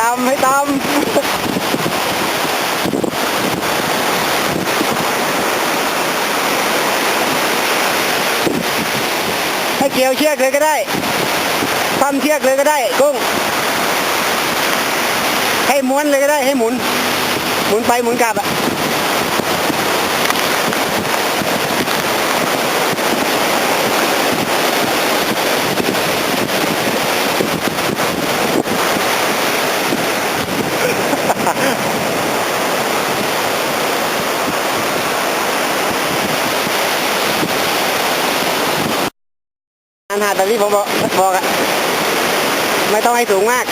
ตามให้ตามให้เกี่ยวเชือกเลยก็ได้ทำเชือกเลยก็ได้กุ้งให้ม้วนเลยก็ได้ ให้หมุน หมุนไปหมุนกลับอะแบบที่ผมบอกบอกอะไม่ต้องให้สูงมาก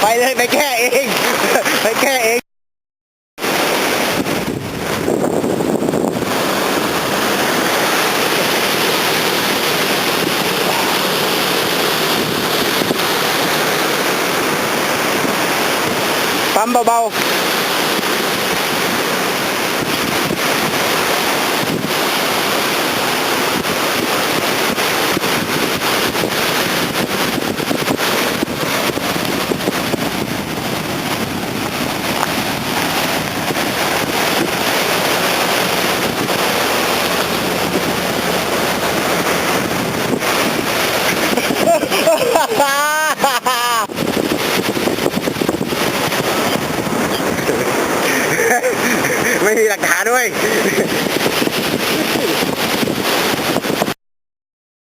ไปเลยไปแก้เองไปแก้เองปั๊มเบาๆไม่มีหลักฐานด้วย